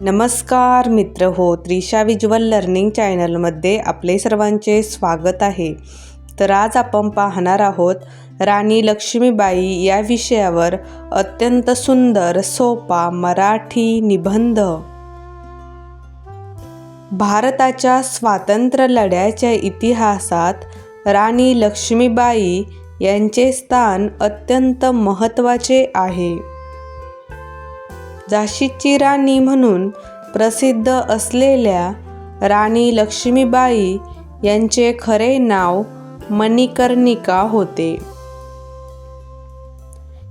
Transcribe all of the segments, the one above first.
नमस्कार मित्र हो त्रिशा विज्युअल लर्निंग चॅनलमध्ये आपले सर्वांचे स्वागत आहे. तर आज आपण पाहणार आहोत राणी लक्ष्मीबाई या विषयावर अत्यंत सुंदर सोपा मराठी निबंध. भारताच्या स्वातंत्र्य लढ्याच्या इतिहासात राणी लक्ष्मीबाई यांचे स्थान अत्यंत महत्त्वाचे आहे. झाशीची राणी म्हणून प्रसिद्ध असलेल्या राणी लक्ष्मीबाई यांचे खरे नाव मणिकर्णिका होते.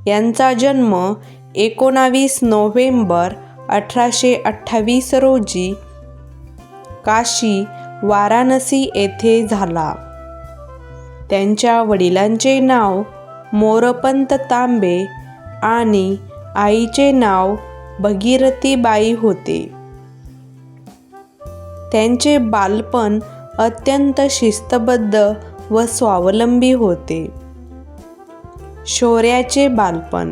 यांचा जन्म एकोणावीस नोव्हेंबर अठराशे अठ्ठावीस रोजी काशी वाराणसी येथे झाला. त्यांच्या वडिलांचे नाव मोरपंत तांबे आणि आईचे नाव भगीरथीबाई होते. त्यांचे बालपण अत्यंत शिस्तबद्ध व स्वावलंबी होते. शौर्याचे बालपण.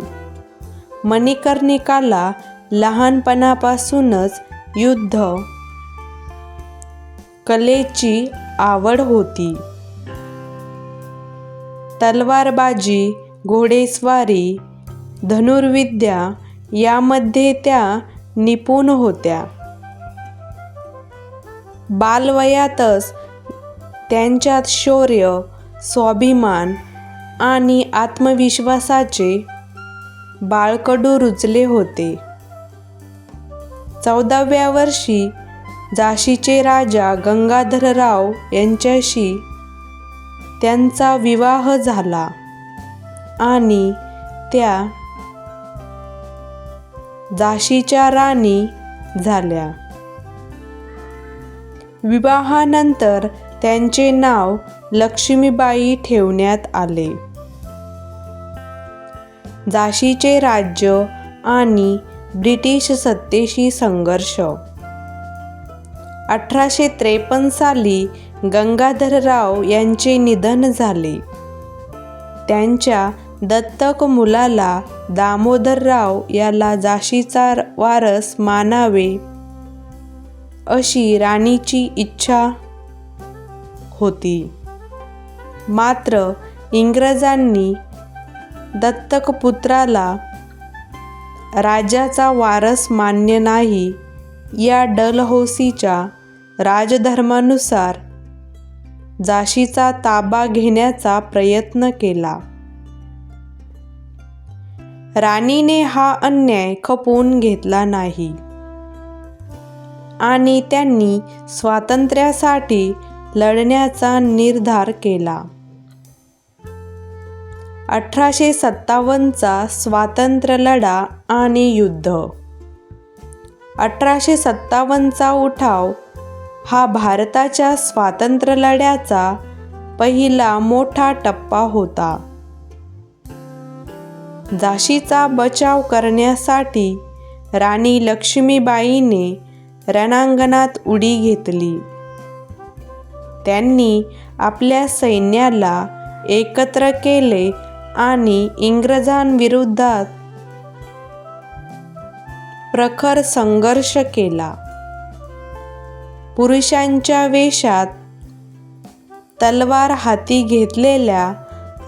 मणिकर्णिकाला लहानपणापासूनच युद्ध कलेची आवड होती. तलवारबाजी घोडेस्वारी धनुर्विद्या यामध्ये त्या निपुण होत्या. बालवयातच त्यांच्यात शौर्य स्वाभिमान आणि आत्मविश्वासाचे बाळकडू रुजले होते. चौदाव्या वर्षी झाशीचे राजा गंगाधरराव यांच्याशी त्यांचा विवाह झाला आणि त्या झाशीच्या राणी झाल्या. विवाहानंतर त्यांचे नाव लक्ष्मीबाई ठेवण्यात आले. झाशीचे राज्य आणि ब्रिटिश सत्तेशी संघर्ष. अठराशे त्रेपन्न साली गंगाधरराव यांचे निधन झाले. त्यांच्या दत्तक मुलाला दामोदरराव याला झाशीचा वारस मानावे अशी राणीची इच्छा होती. मात्र इंग्रजांनी दत्तकपुत्राला राजाचा वारस मान्य नाही. या डलहौसीच्या राजधर्मानुसार जाशीचा ताबा घेण्याचा प्रयत्न केला. राणीने हा अन्याय खपवून घेतला नाही. आणि त्यांनी स्वातंत्र्यासाठी लढण्याचा निर्धार केला. अठराशे सत्तावन्नचा स्वातंत्र्य लढा आणि युद्ध. अठराशे सत्तावन्नचा उठाव हा भारताच्या स्वातंत्र्य लढ्याचा पहिला मोठा टप्पा होता. झाशीचा बचाव करण्यासाठी राणी लक्ष्मीबाईने रणांगणात उडी घेतली. त्यांनी आपल्या सैन्याला एकत्र केले आणि इंग्रजांविरोधात प्रखर संघर्ष केला. पुरुषांच्या वेशात तलवार हाती घेतलेल्या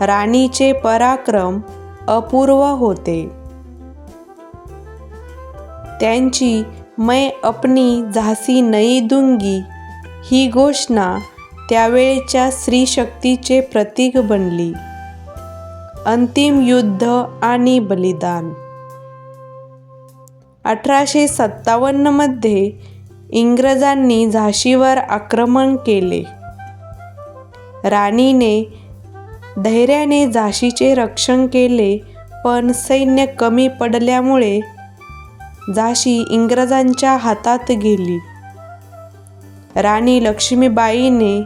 राणीचे पराक्रम अपूर्व होते. त्यांची मैं अपनी झासी नई दुंगी ही घोषणा त्यावेळेच्या स्त्रीशक्तीचे प्रतीक बनली. अंतिम युद्ध आणि बलिदान. अठराशे सत्तावन्नमध्ये इंग्रजांनी झाशीवर आक्रमण केले. राणीने धैर्याने झाशीचे रक्षण केले पण सैन्य कमी पडल्यामुळे झाशी इंग्रजांच्या हातात गेली. राणी लक्ष्मीबाईने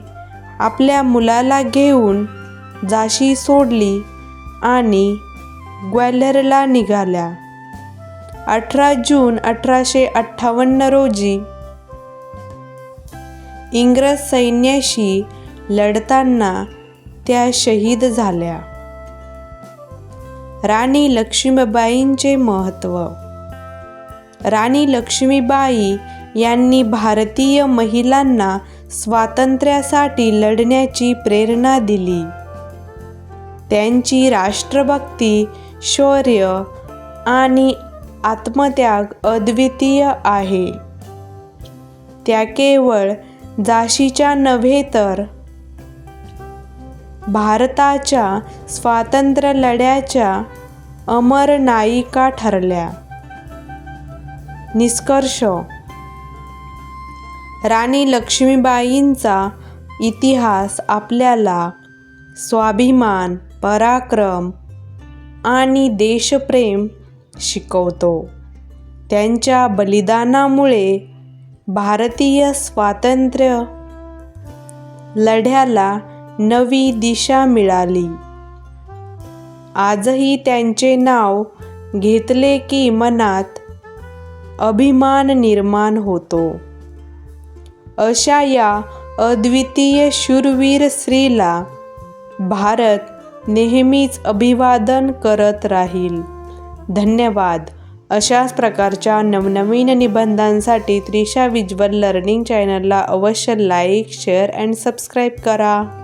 आपल्या मुलाला घेऊन झाशी सोडली आणि ग्वाल्हेरला निघाल्या. अठरा जून अठराशे अठ्ठावन्न रोजी इंग्रज सैन्याशी लढताना त्या शहीद झाल्या. राणी लक्ष्मीबाईंचे महत्त्व. राणी लक्ष्मीबाई यांनी भारतीय महिलांना स्वातंत्र्यासाठी लढण्याची प्रेरणा दिली. त्यांची राष्ट्रभक्ती शौर्य आणि आत्मत्याग अद्वितीय आहे. त्या केवळ झाशीच्या नव्हे तर भारताच्या स्वातंत्र्य लढ्याच्या अमर नायिका ठरल्या. निष्कर्ष. राणी लक्ष्मीबाईंचा इतिहास आपल्याला स्वाभिमान पराक्रम आणि देशप्रेम शिकवतो. त्यांच्या बलिदानामुळे भारतीय स्वातंत्र्य लढ्याला नवी दिशा मिळाली. आजही त्यांचे नाव घेतले की मनात अभिमान निर्माण होतो. अशा या अद्वितीय शूरवीर स्त्रीला भारत नेहमीच अभिवादन करत राहील. धन्यवाद. अशाच प्रकारच्या नवनवीन निबंधांसाठी त्रिशा विज्वल लर्निंग चॅनलला अवश्य लाईक शेअर अँड सबस्क्राईब करा.